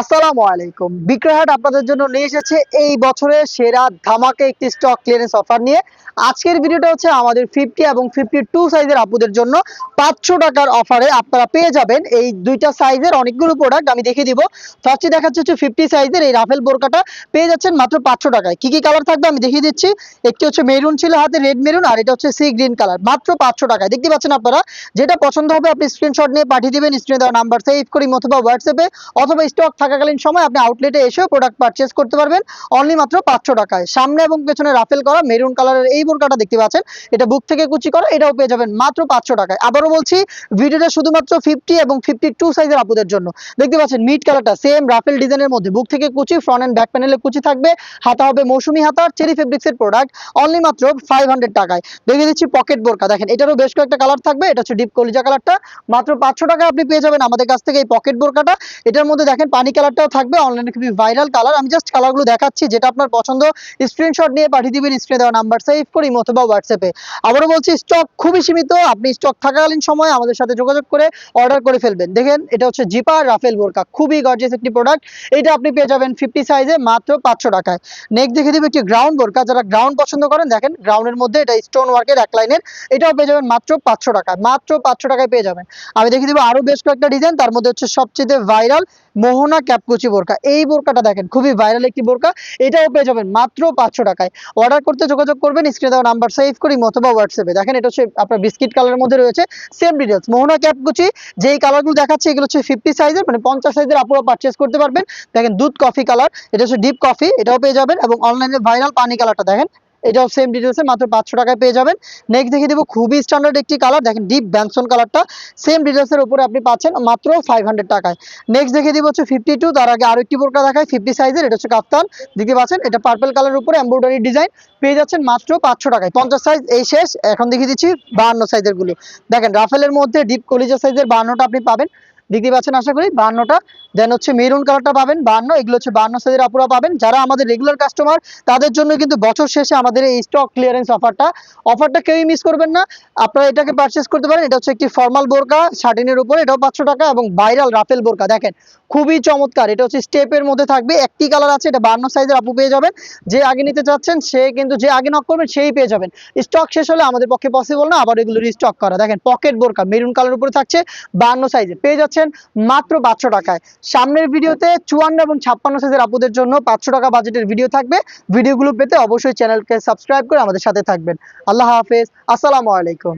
আসসালামু আলাইকুম। বিক্রয়হাট আপনাদের জন্য নিয়ে এসেছে এই বছরের সেরা ধামাকে একটি স্টক ক্লিয়ারেন্স অফার নিয়ে। আজকের ভিডিওটা হচ্ছে আমাদের ফিফটি এবং ফিফটি টু সাইজের আপুদের জন্য পাঁচশো টাকার অফারে আপনারা পেয়ে যাবেন। এই দুইটা সাইজের অনেকগুলো প্রোডাক্ট আমি দেখিয়ে দিব। ফার্স্টে দেখাচ্ছে হচ্ছে ফিফটি সাইজের এই রাফেল বোরকাটা। পেয়ে যাচ্ছেন মাত্র পাঁচশো টাকায়। কি কি কালার থাকবে আমি দেখিয়ে দিচ্ছি। একটি হচ্ছে মেরুন ছিল হাতে রেড মেরুন আর এটা হচ্ছে সি গ্রিন কালার মাত্র পাঁচশো টাকায়। দেখতে পাচ্ছেন আপনারা, যেটা পছন্দ হবে আপনি স্ক্রিনশট নিয়ে পাঠিয়ে দেবেন। স্ক্রিনে দেওয়া নাম্বার সেভ করি অথবা হোয়াটসঅ্যাপে অথবা স্টক থাকাকালীন সময় আপনি আউটলেটে এসেও প্রোডাক্ট পারচেস করতে পারবেন। অনলি মাত্র পাঁচশো টাকায়। সামনে এবং পেছনে রাফেল করা মেরুন কালারের এই বোরকাটা দেখতে পাচ্ছেন। এটা বুক থেকে কুচি করা, এটাও পেয়ে যাবেন মাত্র পাঁচশো টাকায়। আবারও বলছি, ভিডিওটা শুধুমাত্র ফিফটি এবং ফিফটি টু সাইজের আপুদের জন্য। দেখতে পাচ্ছেন মিড কালারটা সেম রাফেল ডিজাইনের মধ্যে। বুক থেকে কুচি ফ্রন্ট অ্যান্ড ব্যাক প্যানেলে কুচি থাকবে। হাতা হবে মৌসুমি হাতার চেরি ফেব্রিক্সের প্রোডাক্ট অনলি মাত্র ফাইভ হান্ড্রেড টাকায়। দেখিয়ে দিচ্ছি পকেট বোরকা। দেখেন, এটারও বেশ কয়েকটা কালার থাকবে। এটা হচ্ছে ডিপ কলিজা কালারটা মাত্র পাঁচশো টাকায় আপনি পেয়ে যাবেন আমাদের কাছ থেকে এই পকেট বোরকাটা। এটার মধ্যে দেখেন পানি কালারটাও থাকবে অনলাইনে খুবই ভাইরাল কালার আমি জাস্ট কালারগুলো দেখাচ্ছি, যেটা আপনার পছন্দ স্ক্রিনশট নিয়ে পাঠিয়ে দিবেন স্ক্রিনে দেওয়া নাম্বার সেভ করি অথবা হোয়াটসঅ্যাপে আবারও বলছি স্টক খুবই সীমিত, আপনি স্টক থাকাকালীন সময় আমাদের সাথে যোগাযোগ করে অর্ডার করে ফেলবেন। দেখেন, এটা হচ্ছে জিপার রাফেল বোরকা, খুবই গর্জিয়াস একটি প্রোডাক্ট এটা আপনি পেয়ে যাবেন ফিফটি সাইজে মাত্র পাঁচশো টাকায়। নেক্সট দেখে দিব একটি গ্রাউন্ড বোরকা, যারা গ্রাউন্ড পছন্দ করেন, দেখেন গ্রাউন্ডের মধ্যে এটা স্টোন ওয়ার্কের এক লাইনের এটাও পেয়ে যাবেন মাত্র পাঁচশো টাকায়, মাত্র পাঁচশো টাকায় পেয়ে যাবেন। আমি দেখে দিব আরও বেশ কয়েকটা ডিজাইন তার মধ্যে হচ্ছে সবচেয়ে ভাইরাল মোহনা ক্যাপকুচি বোরকা। এই বোরকাটা দেখেন, খুবই ভাইরাল একটি বোরকা। এটাও পেয়ে যাবেন মাত্র পাঁচশো টাকায়। অর্ডার করতে যোগাযোগ করবেন স্ক্রিনে দেওয়া নাম্বার সেভ করি অথবা হোয়াটসঅ্যাপে দেখেন, এটা হচ্ছে আপনার বিস্কিট কালারের মধ্যে রয়েছে সেম ডিটেলস মোহনা ক্যাপকুচি, যেই কালারগুলো দেখাচ্ছে, এগুলো হচ্ছে ফিফটি সাইজের মানে পঞ্চাশ সাইজের আপুরা পারচেস করতে পারবেন। দেখেন, দুধ কফি কালার এটা হচ্ছে ডিপ কফি এটাও পেয়ে যাবেন এবং অনলাইনে ভাইরাল পানি কালারটা দেখেন। এটাও সেম ডিটেলসে মাত্র পাঁচশো টাকায় পেয়ে যাবেন। নেক্সট দেখে দিব খুবই স্ট্যান্ডার্ড একটি কালার দেখেন ডিপ ব্যাংসন কালারটা সেম ডিটেলসের উপরে আপনি পাচ্ছেন মাত্র ফাইভ টাকায়। নেক্সট দেখে দিব হচ্ছে ফিফটি টু তার আগে আরও একটি বোরকা দেখায় ফিফটি সাইজের এটা হচ্ছে কাপ্তান দেখতে পাচ্ছেন, এটা পার্পল কালারের উপরে এমব্রয়ডারি ডিজাইন পেয়ে যাচ্ছেন মাত্র পাঁচশো টাকায়। পঞ্চাশ সাইজ এই শেষ। এখন দেখিয়ে দিচ্ছি বাহান্ন সাইজেরগুলো। দেখেন, রাফেলের মধ্যে ডিপ কলিজা সাইজের বাহান্নটা আপনি পাবেন। দেখতে পাচ্ছেন আশা করি বাহান্নটা দেন হচ্ছে মেরুন কালারটা পাবেন বাহান্ন এগুলো হচ্ছে বাহান্ন সাইজের আপুরা পাবেন। যারা আমাদের রেগুলার কাস্টমার তাদের জন্য কিন্তু বছর শেষে আমাদের এই স্টক ক্লিয়ারেন্স অফারটা অফারটা কেউই মিস করবেন না। আপনারা এটাকে পারচেস করতে পারেন। এটা হচ্ছে একটি ফর্মাল বোরকা শার্টিনের উপর। এটাও পাঁচশো টাকা এবং ভাইরাল রাফেল বোরকা। দেখেন, খুবই চমৎকার। এটা হচ্ছে স্টেপের মধ্যে থাকবে। একটি কালার আছে, এটা বান্ন সাইজের আপু পেয়ে যাবেন। যে আগে নিতে চাচ্ছেন, সে কিন্তু যে আগে নক করবেন, সেই পেয়ে যাবেন। স্টক শেষ হলে আমাদের পক্ষে পসিবল না, আবার এগুলো রিস্টক করা। দেখেন পকেট বোরকা মেরুন কালার উপরে থাকছে, বান্ন সাইজে পেয়ে যাচ্ছেন মাত্র পাঁচশো টাকায়। সামনের ভিডিওতে চুয়ান্ন এবং ছাপ্পান্ন সাইজের আপুদের জন্য পাঁচশো টাকা বাজেটের ভিডিও থাকবে। ভিডিওগুলো পেতে অবশ্যই চ্যানেলকে সাবস্ক্রাইব করে আমাদের সাথে থাকবেন। আল্লাহ হাফেজ। আসসালামু আলাইকুম।